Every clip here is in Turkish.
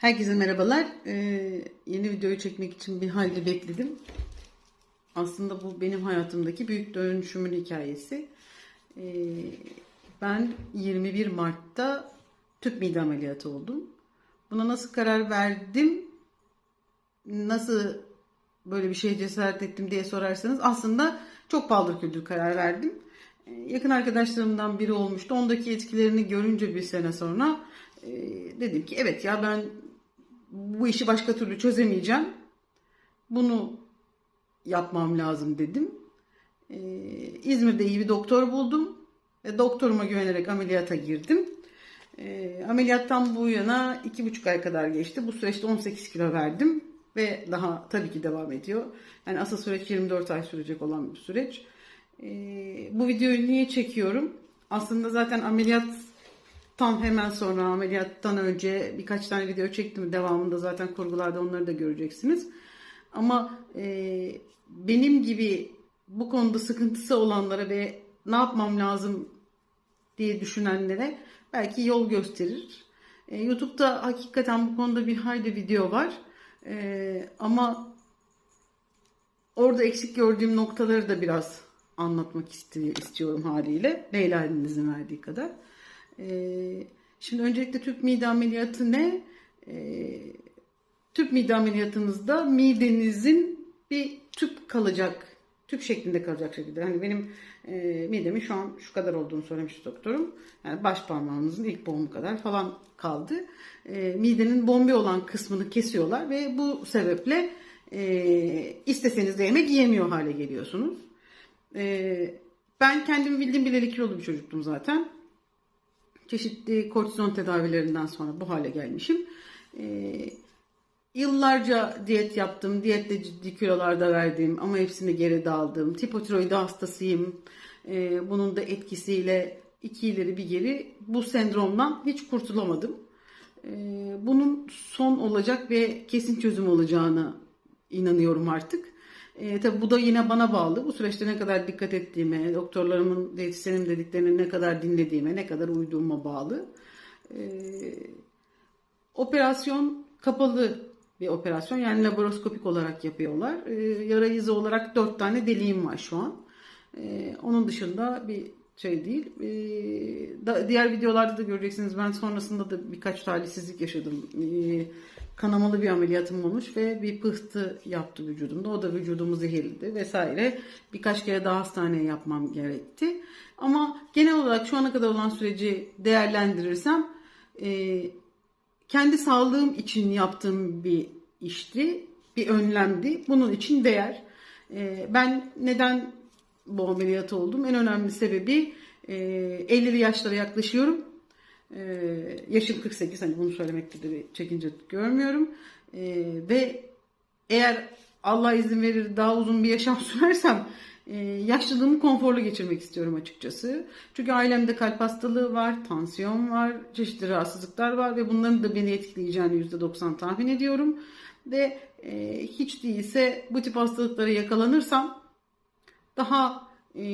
Herkese merhabalar. Ee, yeni videoyu çekmek için bir halde bekledim. Aslında bu benim hayatımdaki büyük dönüşümün hikayesi. Ee, ben 21 Mart'ta tüp mide ameliyatı oldum. Buna nasıl karar verdim? Nasıl böyle bir şeye cesaret ettim diye sorarsanız aslında çok paldır küldür karar verdim. Ee, Yakın arkadaşlarımdan biri olmuştu. Ondaki etkilerini görünce bir sene sonra e, dedim ki evet ya ben bu işi başka türlü çözemeyeceğim. Bunu yapmam lazım dedim. Ee, İzmir'de iyi bir doktor buldum. Ve doktoruma güvenerek ameliyata girdim. Ee, ameliyattan bu yana iki buçuk ay kadar geçti. Bu süreçte 18 kilo verdim. Ve daha tabii ki devam ediyor. Yani asıl süreç 24 ay sürecek olan bir süreç. Ee, bu videoyu niye çekiyorum? Aslında zaten ameliyat tam hemen sonra ameliyattan önce birkaç tane video çektim. Devamında zaten kurgularda onları da göreceksiniz. Ama e, benim gibi bu konuda sıkıntısı olanlara ve ne yapmam lazım diye düşünenlere belki yol gösterir. E, YouTube'da hakikaten bu konuda bir hayli video var. E, ama orada eksik gördüğüm noktaları da biraz anlatmak isti- istiyorum haliyle. Leyla'nın izin verdiği kadar. Ee, şimdi öncelikle tüp mide ameliyatı ne? Ee, tüp mide ameliyatınızda midenizin bir tüp kalacak, tüp şeklinde kalacak şekilde. Hani benim e, midemin şu an şu kadar olduğunu söylemişti doktorum. Yani baş parmağınızın ilk boğumu kadar falan kaldı. Ee, midenin bombe olan kısmını kesiyorlar ve bu sebeple e, isteseniz de yemek yiyemiyor hale geliyorsunuz. Ee, ben kendimi bildiğim bileli kilolu bir çocuktum zaten çeşitli kortizon tedavilerinden sonra bu hale gelmişim. Ee, yıllarca diyet yaptım. Diyetle ciddi kilolarda verdim ama hepsini geri daldım. Tipotiroidi hastasıyım. Ee, bunun da etkisiyle iki ileri bir geri bu sendromdan hiç kurtulamadım. Ee, bunun son olacak ve kesin çözüm olacağına inanıyorum artık. E, tabii bu da yine bana bağlı. Bu süreçte ne kadar dikkat ettiğime, doktorlarımın, diyetisyenim dediklerini ne kadar dinlediğime, ne kadar uyduğuma bağlı. E, operasyon kapalı bir operasyon. Yani laparoskopik olarak yapıyorlar. E, yara izi olarak dört tane deliğim var şu an. E, onun dışında bir şey değil. E, da, diğer videolarda da göreceksiniz. Ben sonrasında da birkaç talihsizlik yaşadım. E, kanamalı bir ameliyatım olmuş ve bir pıhtı yaptı vücudumda. O da vücudumu zehirledi vesaire. Birkaç kere daha hastaneye yapmam gerekti. Ama genel olarak şu ana kadar olan süreci değerlendirirsem e, kendi sağlığım için yaptığım bir işti, bir önlemdi. Bunun için değer. E, ben neden bu ameliyat oldum? En önemli sebebi e, 50'li yaşlara yaklaşıyorum. Ee, yaşım 48 hani bunu söylemekte de bir çekince görmüyorum. Ee, ve eğer Allah izin verir daha uzun bir yaşam sürersem e, yaşlılığımı konforlu geçirmek istiyorum açıkçası. Çünkü ailemde kalp hastalığı var, tansiyon var, çeşitli rahatsızlıklar var ve bunların da beni etkileyeceğini %90 tahmin ediyorum. Ve e, hiç değilse bu tip hastalıklara yakalanırsam daha e,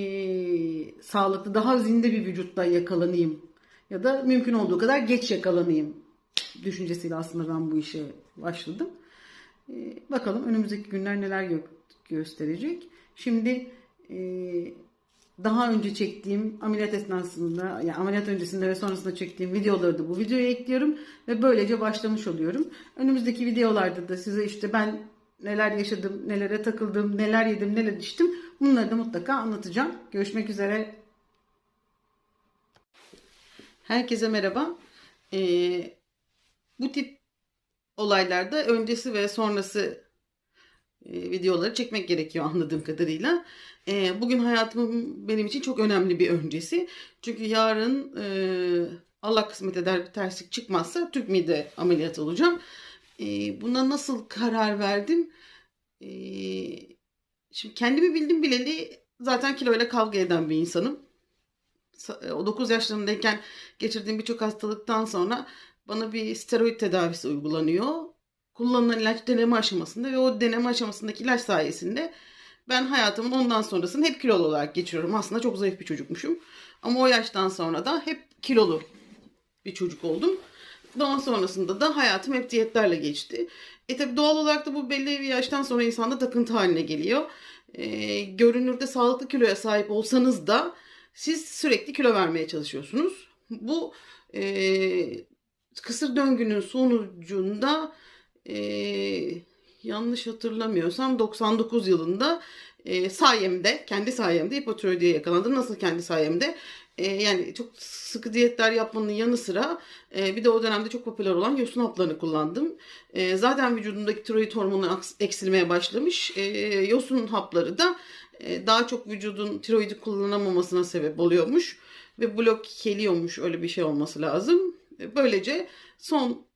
sağlıklı, daha zinde bir vücutla yakalanayım ya da mümkün olduğu kadar geç yakalanayım düşüncesiyle aslında ben bu işe başladım. Ee, bakalım önümüzdeki günler neler gö- gösterecek. Şimdi e, daha önce çektiğim ameliyat esnasında, yani ameliyat öncesinde ve sonrasında çektiğim videoları da bu videoya ekliyorum ve böylece başlamış oluyorum. Önümüzdeki videolarda da size işte ben neler yaşadım, nelere takıldım, neler yedim, neler içtim bunları da mutlaka anlatacağım. Görüşmek üzere. Herkese merhaba. Ee, bu tip olaylarda öncesi ve sonrası e, videoları çekmek gerekiyor anladığım kadarıyla. Ee, bugün hayatımın benim için çok önemli bir öncesi. Çünkü yarın e, Allah kısmet eder bir terslik çıkmazsa tüp mide ameliyatı olacağım. Ee, buna nasıl karar verdim? Ee, şimdi kendimi bildim bileli zaten kiloyla kavga eden bir insanım o 9 yaşlarındayken geçirdiğim birçok hastalıktan sonra bana bir steroid tedavisi uygulanıyor. Kullanılan ilaç deneme aşamasında ve o deneme aşamasındaki ilaç sayesinde ben hayatımın ondan sonrasını hep kilolu olarak geçiriyorum. Aslında çok zayıf bir çocukmuşum. Ama o yaştan sonra da hep kilolu bir çocuk oldum. Daha sonrasında da hayatım hep diyetlerle geçti. E tabi doğal olarak da bu belli bir yaştan sonra insanda takıntı haline geliyor. E, görünürde sağlıklı kiloya sahip olsanız da siz sürekli kilo vermeye çalışıyorsunuz. Bu e, kısır döngünün sonucunda e, yanlış hatırlamıyorsam 99 yılında e, sayemde, kendi sayemde hipotiroidiye yakalandım. Nasıl kendi sayemde? E, yani çok sıkı diyetler yapmanın yanı sıra e, bir de o dönemde çok popüler olan yosun haplarını kullandım. E, zaten vücudumdaki tiroid hormonu eksilmeye başlamış. E, yosun hapları da e, daha çok vücudun tiroidi kullanamamasına sebep oluyormuş. Ve blokeliyormuş öyle bir şey olması lazım. Böylece son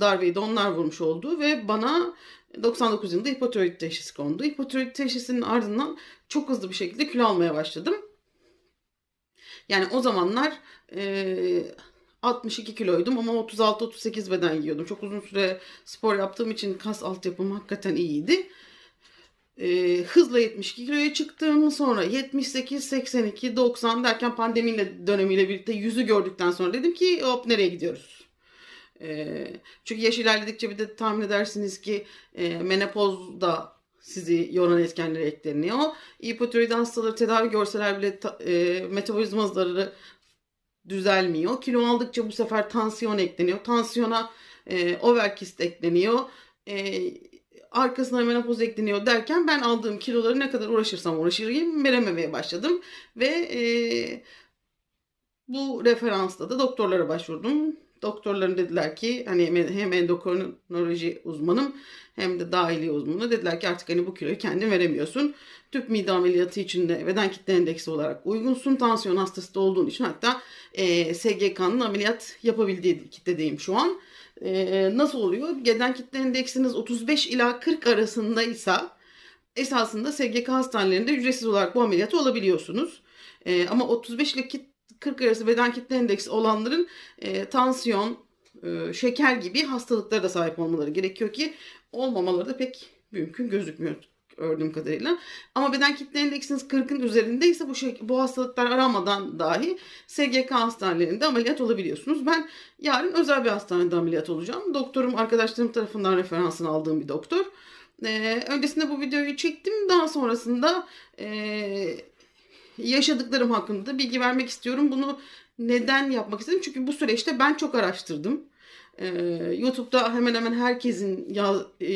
darbeyi de onlar vurmuş oldu ve bana 99 yılında hipotiroid teşhisi kondu. Hipotiroid teşhisinin ardından çok hızlı bir şekilde kilo almaya başladım. Yani o zamanlar e, 62 kiloydum ama 36-38 beden yiyordum. Çok uzun süre spor yaptığım için kas altyapım hakikaten iyiydi. E, hızla 72 kiloya çıktım. Sonra 78, 82, 90 derken pandemiyle dönemiyle birlikte yüzü gördükten sonra dedim ki hop nereye gidiyoruz? E, çünkü yaş ilerledikçe bir de tahmin edersiniz ki e, menopoz da sizi yoran etkenlere ekleniyor. Hipotiroid hastaları tedavi görseler bile e, metabolizma hızları düzelmiyor. Kilo aldıkça bu sefer tansiyon ekleniyor. Tansiyona e, overkist ekleniyor. E, arkasına menopoz ekleniyor derken ben aldığım kiloları ne kadar uğraşırsam uğraşırım verememeye başladım. Ve e, bu referansta da doktorlara başvurdum. Doktorların dediler ki hani hem endokrinoloji uzmanım hem de dahiliye uzmanı dediler ki artık hani bu kiloyu kendin veremiyorsun. Tüp mide ameliyatı için de beden kitle endeksi olarak uygunsun. Tansiyon hastası da olduğun için hatta e, SGK'nın ameliyat yapabildiği kitledeyim şu an. E, nasıl oluyor? Beden kitle endeksiniz 35 ila 40 arasındaysa esasında SGK hastanelerinde ücretsiz olarak bu ameliyatı olabiliyorsunuz. E, ama 35 ile 40 arası beden kitle endeksi olanların e, tansiyon, e, şeker gibi hastalıklara da sahip olmaları gerekiyor ki olmamaları da pek mümkün gözükmüyor gördüğüm kadarıyla. Ama beden kitle endeksiniz 40'ın üzerindeyse bu şey, bu hastalıklar aramadan dahi SGK hastanelerinde ameliyat olabiliyorsunuz. Ben yarın özel bir hastanede ameliyat olacağım. Doktorum arkadaşlarım tarafından referansını aldığım bir doktor. Ee, öncesinde bu videoyu çektim. Daha sonrasında e, yaşadıklarım hakkında bilgi vermek istiyorum. Bunu neden yapmak istedim? Çünkü bu süreçte ben çok araştırdım. Ee, YouTube'da hemen hemen herkesin ya, e,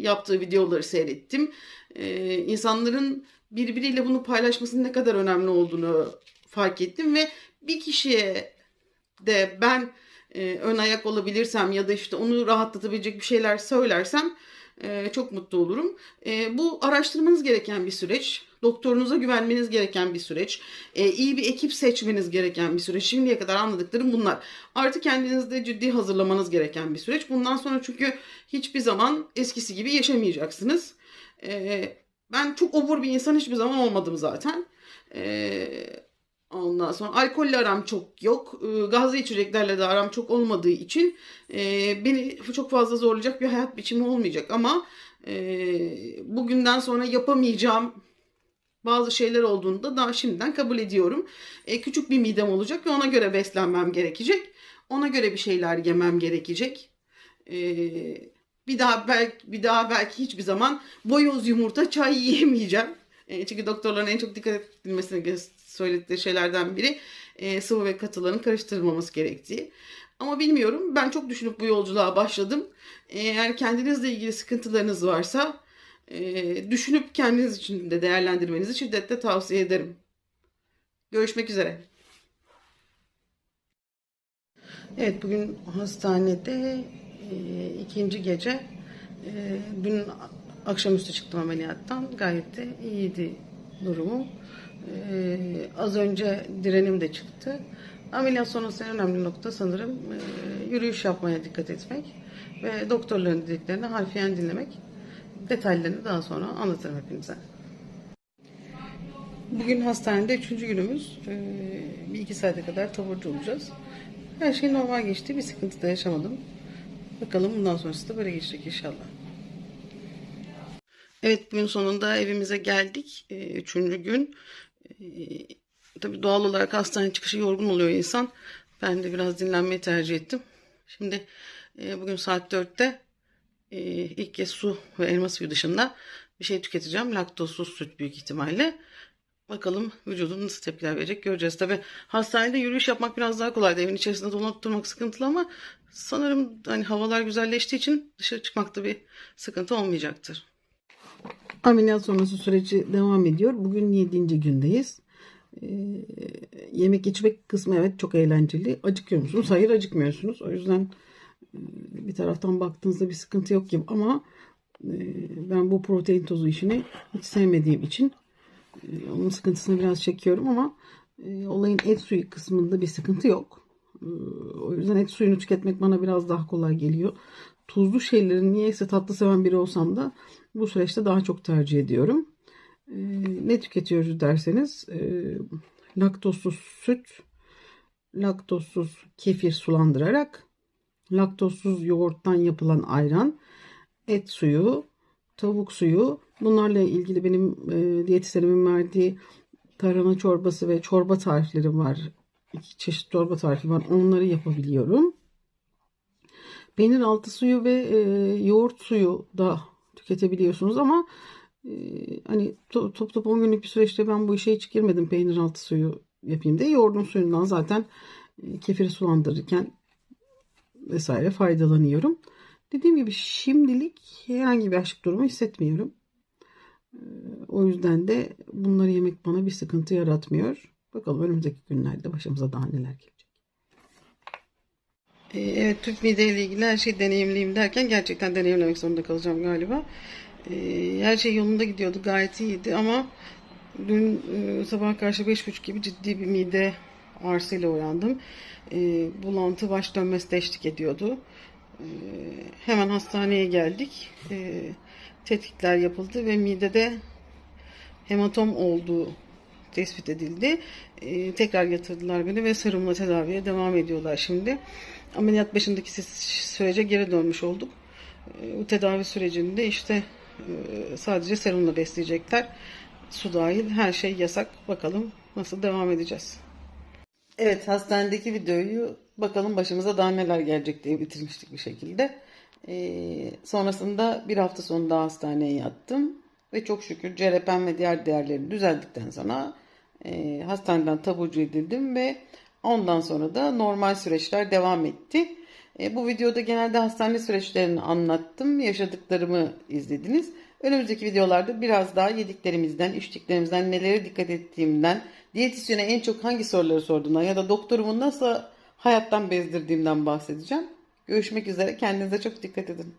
yaptığı videoları seyrettim. Ee, insanların birbiriyle bunu paylaşmasının ne kadar önemli olduğunu fark ettim ve bir kişiye de ben e, ön ayak olabilirsem ya da işte onu rahatlatabilecek bir şeyler söylersem e, çok mutlu olurum. E, bu araştırmanız gereken bir süreç. Doktorunuza güvenmeniz gereken bir süreç. E, iyi bir ekip seçmeniz gereken bir süreç. Şimdiye kadar anladıklarım bunlar. Artı kendinizde ciddi hazırlamanız gereken bir süreç. Bundan sonra çünkü hiçbir zaman eskisi gibi yaşamayacaksınız. E, ben çok obur bir insan hiçbir zaman olmadım zaten. E, Ondan sonra alkolle aram çok yok. E, Gazlı içeceklerle de aram çok olmadığı için e, beni çok fazla zorlayacak bir hayat biçimi olmayacak. Ama e, bugünden sonra yapamayacağım bazı şeyler olduğunu da daha şimdiden kabul ediyorum. E, küçük bir midem olacak ve ona göre beslenmem gerekecek. Ona göre bir şeyler yemem gerekecek. E, bir daha belki bir daha belki hiçbir zaman boyoz yumurta çay yiyemeyeceğim. E, çünkü doktorların en çok dikkat edilmesini söyledikleri şeylerden biri e, sıvı ve katıların karıştırılmaması gerektiği. Ama bilmiyorum ben çok düşünüp bu yolculuğa başladım. Eğer kendinizle ilgili sıkıntılarınız varsa düşünüp kendiniz için de değerlendirmenizi şiddetle tavsiye ederim. Görüşmek üzere. Evet bugün hastanede e, ikinci gece e, dün akşamüstü çıktım ameliyattan gayet de iyiydi durumum. E, az önce direnim de çıktı. Ameliyat sonrası en önemli nokta sanırım e, yürüyüş yapmaya dikkat etmek ve doktorların dediklerini harfiyen dinlemek. Detaylarını daha sonra anlatırım hepinize. Bugün hastanede üçüncü günümüz. E, bir iki saate kadar taburcu olacağız. Her şey normal geçti. Bir sıkıntı da yaşamadım. Bakalım bundan sonrası da böyle geçecek inşallah. Evet bugün sonunda evimize geldik. E, üçüncü gün. E, tabii doğal olarak hastane çıkışı yorgun oluyor insan. Ben de biraz dinlenmeyi tercih ettim. Şimdi e, bugün saat 4'te e, ilk kez su ve elma suyu dışında bir şey tüketeceğim. Laktozsuz süt büyük ihtimalle. Bakalım vücudum nasıl tepkiler verecek göreceğiz. Tabi hastanede yürüyüş yapmak biraz daha kolaydı. Evin içerisinde dolanıp durmak sıkıntılı ama sanırım hani havalar güzelleştiği için dışarı çıkmakta bir sıkıntı olmayacaktır. Ameliyat sonrası süreci devam ediyor. Bugün 7. gündeyiz. Ee, yemek içmek kısmı evet çok eğlenceli. Acıkıyor musunuz? Hayır acıkmıyorsunuz. O yüzden bir taraftan baktığınızda bir sıkıntı yok gibi ama e, ben bu protein tozu işini hiç sevmediğim için e, onun sıkıntısını biraz çekiyorum ama e, olayın et suyu kısmında bir sıkıntı yok. E, o yüzden et suyunu tüketmek bana biraz daha kolay geliyor. Tuzlu şeylerin niyeyse tatlı seven biri olsam da bu süreçte daha çok tercih ediyorum. E, ne tüketiyoruz derseniz laktozsuz süt, laktozsuz kefir sulandırarak, laktozsuz yoğurttan yapılan ayran, et suyu, tavuk suyu. Bunlarla ilgili benim e, diyetisyenimin verdiği tarhana çorbası ve çorba tarifleri var. İki çeşit çorba tarifi var. Onları yapabiliyorum. Peynir altı suyu ve e, yoğurt suyu da tüketebiliyorsunuz ama e, hani to- top top 10 günlük bir süreçte ben bu işe hiç girmedim peynir altı suyu yapayım diye. Yoğurdun suyundan zaten e, kefiri sulandırırken vesaire faydalanıyorum. Dediğim gibi şimdilik herhangi bir açlık durumu hissetmiyorum. Ee, O yüzden de bunları yemek bana bir sıkıntı yaratmıyor. Bakalım önümüzdeki günlerde başımıza daha neler gelecek. Ee, Evet tüp mideyle ilgili her şeyi deneyimleyeyim derken gerçekten deneyimlemek zorunda kalacağım galiba. Ee, Her şey yolunda gidiyordu gayet iyiydi ama dün e, sabah karşı beş buçuk gibi ciddi bir mide ağrısıyla uyandım. Ee, Bulantı baş dönmesi de eşlik ediyordu. Ee, Hemen hastaneye geldik. Ee, Tetkikler yapıldı ve midede hematom olduğu tespit edildi. Ee, tekrar yatırdılar beni ve serumla tedaviye devam ediyorlar şimdi. Ameliyat başındaki sürece geri dönmüş olduk. Bu tedavi sürecinde işte e, sadece serumla besleyecekler. Su dahil her şey yasak. Bakalım nasıl devam edeceğiz. Evet hastanedeki videoyu bakalım başımıza daha neler gelecek diye bitirmiştik bir şekilde. Ee, sonrasında bir hafta sonu daha hastaneye yattım. Ve çok şükür CRP'm ve diğer değerlerim düzeldikten sonra e, hastaneden taburcu edildim ve ondan sonra da normal süreçler devam etti. E, bu videoda genelde hastane süreçlerini anlattım. Yaşadıklarımı izlediniz. Önümüzdeki videolarda biraz daha yediklerimizden, içtiklerimizden, nelere dikkat ettiğimden, diyetisyene en çok hangi soruları sorduğumdan ya da doktorumu nasıl hayattan bezdirdiğimden bahsedeceğim. Görüşmek üzere. Kendinize çok dikkat edin.